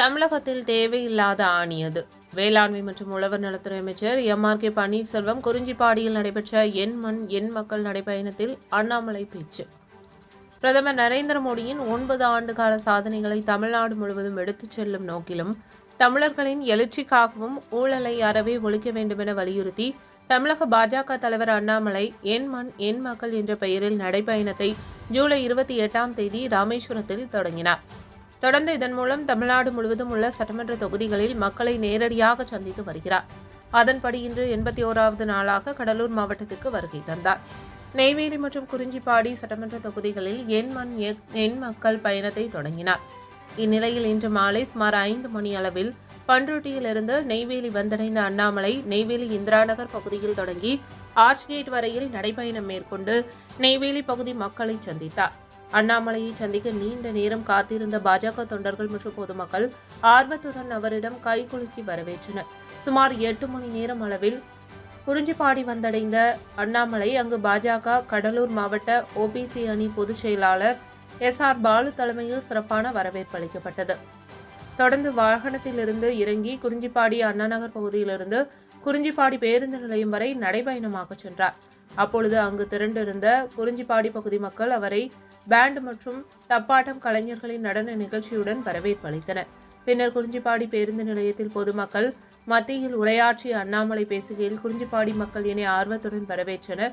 தமிழகத்தில் தேவையில்லாத ஆணி அது வேளாண்மை மற்றும் உழவர் நலத்துறை அமைச்சர் எம் ஆர் கே பன்னீர்செல்வம் குறிஞ்சிப்பாடியில் நடைபெற்ற என் மண் என் மக்கள் நடைபயணத்தில் அண்ணாமலை பேச்சு. பிரதமர் நரேந்திர மோடியின் ஒன்பது ஆண்டுகால சாதனைகளை தமிழ்நாடு முழுவதும் எடுத்துச் செல்லும் நோக்கிலும் தமிழர்களின் எழுச்சிக்காகவும் ஊழலை அறவே ஒழிக்க வேண்டுமென வலியுறுத்தி தமிழக பாஜக தலைவர் அண்ணாமலை என் மண் என் மக்கள் என்ற பெயரில் நடைபயணத்தை ஜூலை இருபத்தி எட்டாம் தேதி ராமேஸ்வரத்தில் தொடங்கினார். தொடர்ந்து இதன் மூலம் தமிழ்நாடு முழுவதும் உள்ள சட்டமன்ற தொகுதிகளில் மக்களை நேரடியாக சந்தித்து வருகிறார். அதன்படி இன்று எண்பத்தி ஓராவது நாளாக கடலூர் மாவட்டத்திற்கு வருகை தந்தார். நெய்வேலி மற்றும் குறிஞ்சிப்பாடி சட்டமன்ற தொகுதிகளில் என் மண் எ- மக்கள் பயணத்தை தொடங்கினார். இந்நிலையில் இன்று மாலை சுமார் ஐந்து மணி அளவில் பன்ருட்டியிலிருந்து நெய்வேலி வந்தடைந்த அண்ணாமலை நெய்வேலி இந்திரா நகர் பகுதியில் தொடங்கி ஆர்ச்கேட் வரையில் நடைபயணம் மேற்கொண்டு நெய்வேலி பகுதி மக்களை சந்தித்தார். அண்ணாமலையை சந்திக்க நீண்ட நேரம் காத்திருந்த பாஜக தொண்டர்கள் மற்றும் பொதுமக்கள் ஆர்வத்துடன் அவரிடம் கைகுலுக்கி வரவேற்றனர். சுமார் எட்டு மணி நேரம் அளவில் குறிஞ்சிப்பாடி வந்தடைந்த அண்ணாமலை அங்கு பாஜக கடலூர் மாவட்ட ஓபிசி அணி பொதுச் செயலாளர் எஸ் ஆர் பாலு தலைமையில் சிறப்பான வரவேற்பு அளிக்கப்பட்டது. தொடர்ந்து வாகனத்திலிருந்து இறங்கி குறிஞ்சிப்பாடி அண்ணாநகர் பகுதியிலிருந்து குறிஞ்சிப்பாடி பேருந்து நிலையம் வரை நடைபயணமாக சென்றார். அப்பொழுது அங்கு திரண்டிருந்த குறிஞ்சிப்பாடி பகுதி மக்கள் அவரை பேண்ட் மற்றும் தப்பாட்டம் கலைஞர்களின் நடன நிகழ்ச்சியுடன் வரவேற்பு அளித்தனர். பின்னர் குறிஞ்சிப்பாடி பேருந்து நிலையத்தில் பொதுமக்கள் மத்தியில் உரையாற்றிய அண்ணாமலை பேசுகையில் குறிஞ்சிப்பாடி மக்கள் இணை ஆர்வத்துடன் வரவேற்றனர்.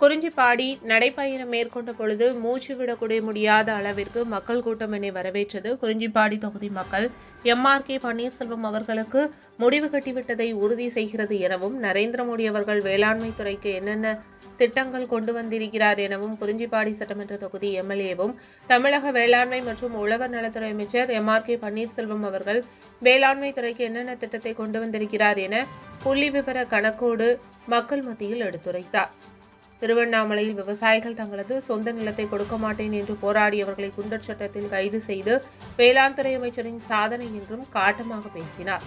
குறிஞ்சிப்பாடி நடைப்பயணம் மேற்கொண்ட பொழுது மூச்சு விடக்கூடிய முடியாத அளவிற்கு மக்கள் கூட்டம் என்னை வரவேற்றது. குறிஞ்சிப்பாடி தொகுதி மக்கள் எம்ஆர் கே பன்னீர்செல்வம் அவர்களுக்கு முடிவு கட்டிவிட்டதை உறுதி செய்கிறது எனவும் நரேந்திர மோடி அவர்கள் வேளாண்மை துறைக்கு என்னென்ன திட்டங்கள் கொண்டு வந்திருக்கிறார் எனவும் குறிஞ்சிப்பாடி சட்டமன்ற தொகுதி எம்எல்ஏவும் தமிழக வேளாண்மை மற்றும் உழவர் நலத்துறை அமைச்சர் எம்ஆர் கே பன்னீர்செல்வம் அவர்கள் வேளாண்மை துறைக்கு என்னென்ன திட்டத்தை கொண்டு வந்திருக்கிறார் என புள்ளி விவர கணக்கோடு மக்கள் மத்தியில் எடுத்துரைத்தார். திருவண்ணாமலையில் விவசாயிகள் தங்களது சொந்த நிலத்தை கொடுக்க மாட்டேன் என்று போராடியவர்களை குண்டர் சட்டத்தில் கைது செய்து வேளாண் துறை அமைச்சரின் சாதனை என்றும் காட்டமாக பேசினார்.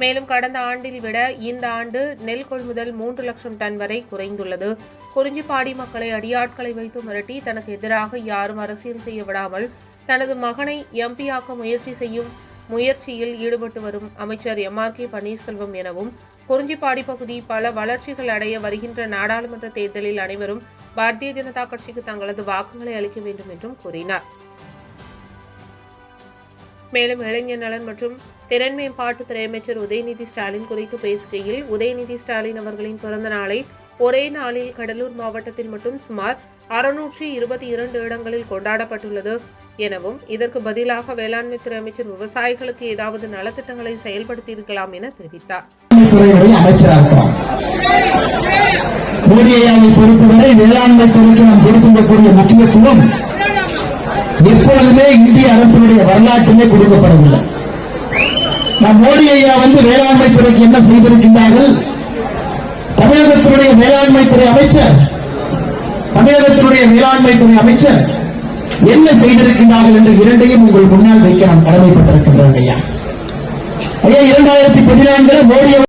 மேலும் கடந்த ஆண்டில் விட இந்த ஆண்டு நெல் கொள்முதல் மூன்று லட்சம் டன் வரை குறைந்துள்ளது. குறிஞ்சிப்பாடி மக்களை அடியாட்களை வைத்து மிரட்டி தனக்கு எதிராக யாரும் அரசியல் செய்ய விடாமல் தனது மகனை எம்பியாக்க முயற்சி செய்யும் முயற்சியில் ஈடுபட்டு வரும் அமைச்சர் எம் ஆர் கே பன்னீர்செல்வம் எனவும் குறிஞ்சிப்பாடி பகுதி பல வளர்ச்சிகள் அடைய வருகின்ற நாடாளுமன்ற தேர்தலில் அனைவரும் பாரதிய ஜனதா கட்சிக்கு தங்களது வாக்குகளை அளிக்க வேண்டும் என்றும் கூறினார். மேலும் இளைஞர் நலன் மற்றும் திறன் மேம்பாட்டுத்துறை அமைச்சர் உதயநிதி ஸ்டாலின் குறித்து பேசுகையில் உதயநிதி ஸ்டாலின் அவர்களின் பிறந்த நாளை ஒரே நாளில் கடலூர் மாவட்டத்தில் மட்டும் சுமார் அறுநூற்றி இருபத்தி இரண்டு இடங்களில் கொண்டாடப்பட்டுள்ளது. எனவும் இதற்கு பதிலாக வேளாண்மைத்துறை அமைச்சர் விவசாயிகளுக்கு ஏதாவது நலத்திட்டங்களை செயல்படுத்தியிருக்கலாம் என தெரிவித்தார். பொறுத்தவரை வேளாண்மை துறைக்கு நாம் கொடுக்கக்கூடிய முக்கியத்துவம் எப்பொழுதுமே இந்திய அரசினுடைய வரலாற்றிலே கொடுக்கப்படவில்லை. நம் மோடி ஐயா வந்து வேளாண்மை துறைக்கு என்ன செய்திருக்கின்றார்கள்? தமிழகத்தினுடைய மேலாண்மைத்துறை துறை அமைச்சர் தமிழகத்தினுடைய வேளாண்மை துறை அமைச்சர் என்ன செய்திருக்கின்றார்கள் என்று இரண்டையும் உங்கள் முன்னால் வைக்க நான் கடமைப்பட்டிருக்கின்றேன் ஐயா. ஐயா இரண்டாயிரத்தி பதினான்கில் மோடி